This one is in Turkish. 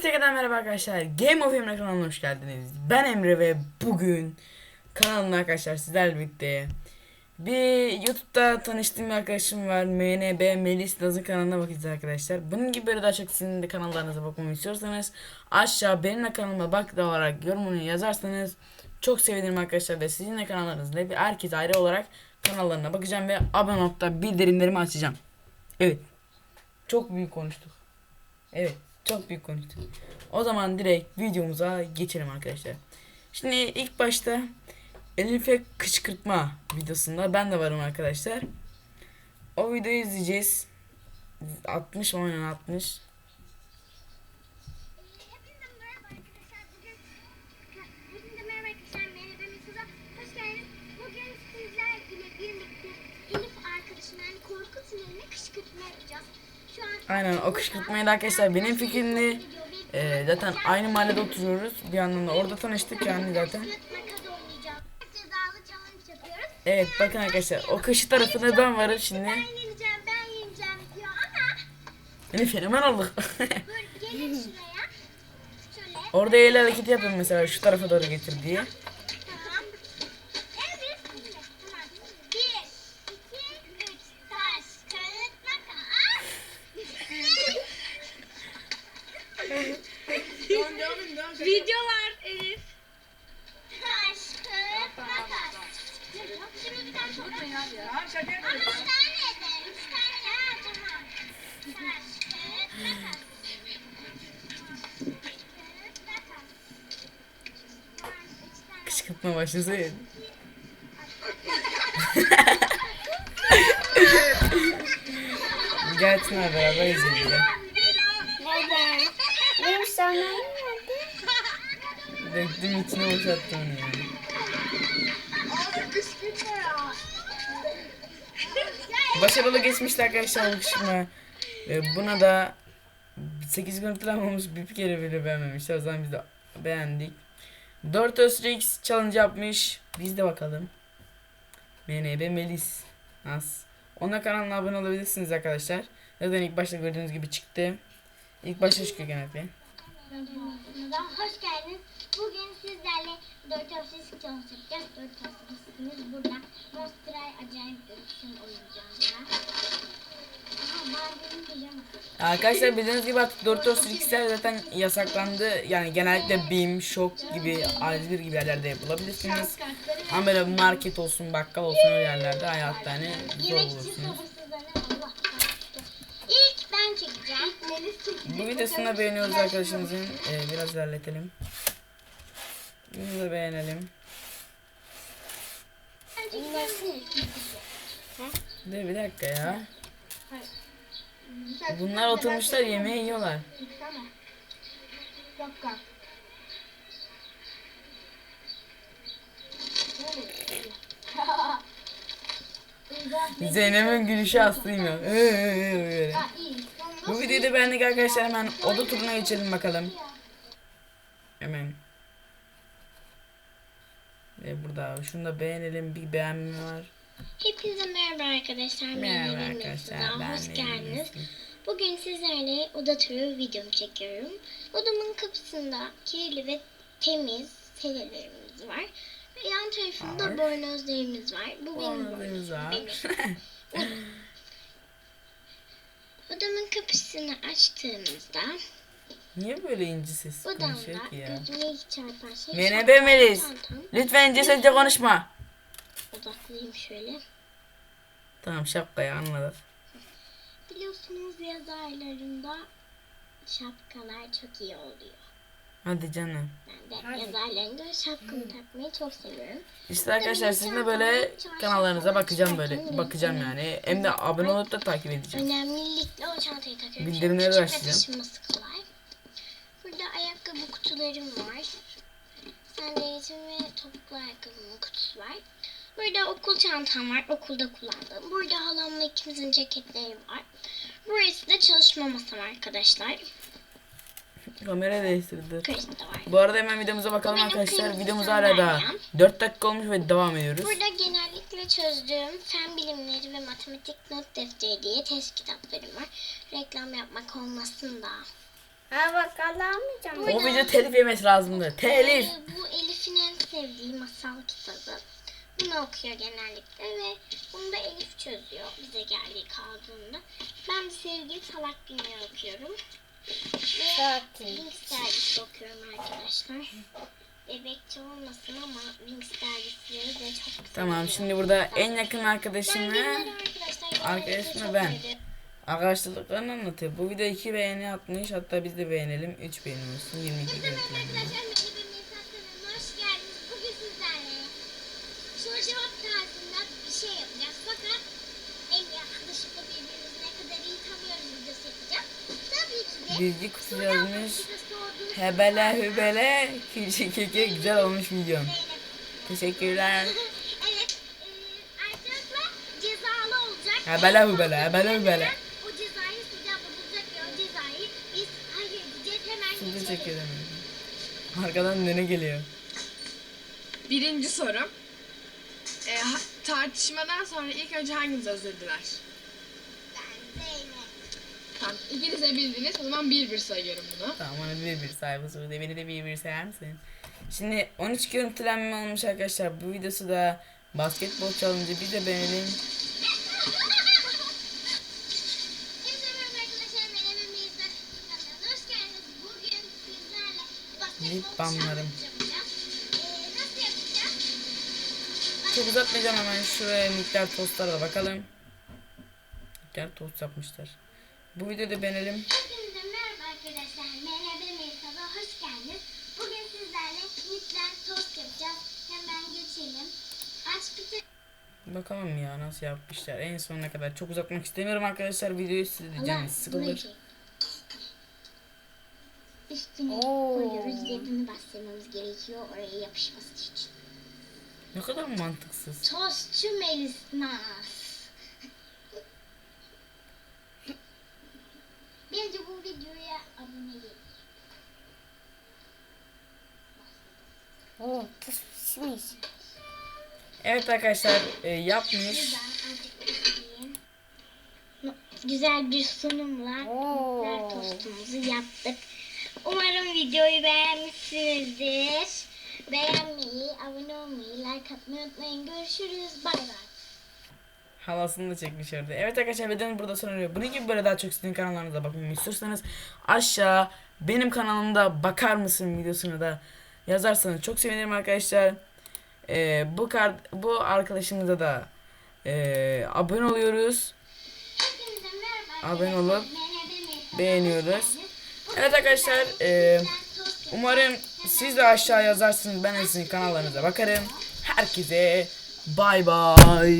Hepinize tekrardan merhaba arkadaşlar. Game of Emre kanalına hoş geldiniz. Ben Emre ve bugün kanalımda arkadaşlar sizlerle birlikte bir YouTube'da tanıştığım bir arkadaşım var. MNB Melis Naz'ın kanalına bakacağız arkadaşlar. Bunun gibi böyle daha çok sizin de kanallarınıza bakmamı istiyorsanız aşağı benim de kanalıma bak da olarak yorumunu yazarsanız çok sevinirim arkadaşlar ve sizin de kanallarınızda bir herkes ayrı olarak kanallarına bakacağım ve abone olup da bildirimlerimi açacağım. Evet. Çok büyük konuştuk. Evet. Çok büyük konuştuk. O zaman direkt videomuza geçelim arkadaşlar. Şimdi ilk başta Elif'e kışkırtma videosunda ben de varım arkadaşlar. O videoyu izleyeceğiz. 60 mı oynan 60. Aynen o kışkırtmayı da arkadaşlar benim fikrimdi. Ee, zaten aynı mahallede oturuyoruz. Bir yandan da orada tanıştık yani zaten. Evet bakın arkadaşlar o kışı tarafında ben varım şimdi. Ben yeneceğim, ben yeneceğim diyor ama Beni fenomen olduk. Orada el hareketi yapıyorum mesela şu tarafa doğru getir diye. Video var Elif. Taş, kağıt, makas. Şimdi bir tane sonra. Ama üç tane de. Üç tane ya. Tamam. Taş, kağıt, makas. Tamam. Kışkırtma başlasın. Gelsinler beraber izleyelim. Döktüm içine boşalttım onu yani. Başarılı geçmişti arkadaşlar bu kışkırtma. Ve buna da 8 görüntü almamış bir kere bile beğenmemişler. O zaman biz de beğendik. 4 Östrix challenge yapmış. Biz de bakalım. MNB Melis. Nas. Ona kanalına abone olabilirsiniz arkadaşlar. Zaten ilk başta gördüğünüz gibi çıktı. İlk başta çıkıyor genelde. Hoş geldiniz. Bugün sizlerle 4 hafif challenge yapacağız. 4 hafifimiz burada. Monster High acayip Barbie'nin pijaması. Arkadaşlar bildiğiniz gibi artık Doritos Rix'ler zaten yasaklandı. Yani genellikle BİM, Şok gibi, A1 gibi yerlerde yapılabilirsiniz. Ama böyle market olsun, bakkal olsun öyle yerlerde hayatta hani zor bulursunuz. Bu videosunu da beğeniyoruz arkadaşımızın. Ee, biraz ilerletelim. Bunu da beğenelim. Dur bir dakika ya. Bunlar oturmuşlar yemeği yiyorlar. Zeynep'in gülüşü. Ee, ee, ee, böyle. Bu videoyu da beğendik arkadaşlar hemen oda turuna geçelim bakalım. Hemen. Ve burada şunu da beğenelim bir beğenme var. Hepinize merhaba arkadaşlar. Merhaba Benim arkadaşlar, ben Hoş de geldiniz. Bugün sizlerle oda turu videomu çekiyorum. Odamın kapısında kirli ve temiz telelerimiz var. Ve yan tarafında Var. bornozlarımız var. Bu benim bornozum. Benim. Odamın kapısını açtığımızda Niye böyle inci ses odamda konuşuyor ki ya? gözüme ilk çarpan şey Mene şapkam, Melis. çantam. Lütfen cesaretçe konuşma. Odaklayayım şöyle. Tamam şapkayı anladık. Biliyorsunuz yaz aylarında şapkalar çok iyi oluyor. Hadi canım. Ben de yaz aylarında şapkamı takmayı çok seviyorum. İşte arkadaşlar sizin de böyle kanallarınıza bakacağım böyle. Bakacağım yani. Hem de abone olup da takip edeceğim. Önemlilikle o çantayı takıyorum. Bildirimleri Çünkü açacağım. taşınması kolay. Ayakkabı kutularım var. Sandaletim ve topuklu ayakkabımın kutusu var. Burada okul çantam var. Okulda kullandığım. Burada halamla ikimizin ceketleri var. Burası da çalışma masam arkadaşlar. Kamera değiştirdi. Var. Bu arada hemen videomuza bakalım Benim arkadaşlar. kırmızı Videomuz hala sandalyem. 4 dakika olmuş ve devam ediyoruz. Burada genellikle çözdüğüm fen bilimleri ve matematik not defteri diye test kitaplarım var. Reklam yapmak olmasın da. Ha bak alamayacağım. O video telif yemesi lazımdı. Telif. Bu Elif'in en sevdiği masal kitabı. Bunu okuyor genellikle ve bunu da Elif çözüyor bize geldiği kaldığında. Ben bir sevgili salak dünya okuyorum. Ve. Wings dergisi okuyorum arkadaşlar. Bebekçi olmasın ama Wings dergisleri de çok güzel. Tamam şimdi burada en yakın arkadaşımla arkadaşımla ben. Arkadaşlıklarını anlatıyor. Bu video 2 beğeni atmış. Hatta biz de beğenelim. 3 beğeni olsun. 22 Merhaba görüntülenme. arkadaşlar, kanalına hoş geldiniz. Bugün sizlerle soru cevap tarzında bir şey yapacağız. Fakat en yaklaşıklı birbirimizi ne kadar iyi tanıyoruz videosu yapacağız. Tabii ki de Bilgi kutusu yazmış. Hebele hübele külçe keke güzel olmuş videom. Teşekkürler. evet, e, arkadaşlar cezalı olacak. Hebele hübele, hebele hübele. Geçelim. çekelim. Arkadan nene geliyor. Birinci soru. E, ha- tartışmadan sonra ilk önce hanginiz özür diler? Tamam. İkiniz de bildiniz. O zaman bir bir sayıyorum bunu. Tamam bana bir bir sayfa soru beni de bir bir sayar mısın? Şimdi 13 görüntülenme olmuş arkadaşlar. Bu videosu da basketbol challenge biz de beğenelim. Hepinize merhaba arkadaşlar. Merhaba Melisa kanalına hoş geldiniz. Bugün sizlerle yapacağız? Çok uzatmayacağım hemen şuraya miktar tostlara da bakalım. Miktar tost yapmışlar. Bu videoda beğenelim. Hepinize merhaba arkadaşlar. Merhaba Melisa'da hoş geldiniz. Bugün sizlerle miktar tost yapacağız. Hemen geçelim. Aç bir de- Bakalım ya nasıl yapmışlar. En sonuna kadar çok uzatmak istemiyorum arkadaşlar. Videoyu size de canınız sıkılır. Üstüne Oo. koyuyoruz ve bunu bastırmamız gerekiyor oraya yapışması için. Ne kadar mantıksız. Tostçu Melisnas. Bence bu videoya abone olun. Oo pişmiş. Evet arkadaşlar e, yapmış. Güzel, bir sunumla Oo. tostumuzu yaptık. Umarım videoyu beğenmişsinizdir. Beğenmeyi, abone olmayı, like atmayı unutmayın. Görüşürüz. Bay bay. Halasını da çekmiş orada. Evet arkadaşlar videonun burada sona eriyor. Bunun gibi böyle daha çok sizin kanallarınıza bakmamı istiyorsanız aşağı benim kanalımda bakar mısın videosunu da yazarsanız çok sevinirim arkadaşlar. Ee, bu kar bu arkadaşımıza da ee, abone oluyoruz. Abone olup beğeniyoruz. Evet arkadaşlar tost umarım siz de aşağı yazarsınız ben sizin kanallarınıza bakarım. Herkese bay bay.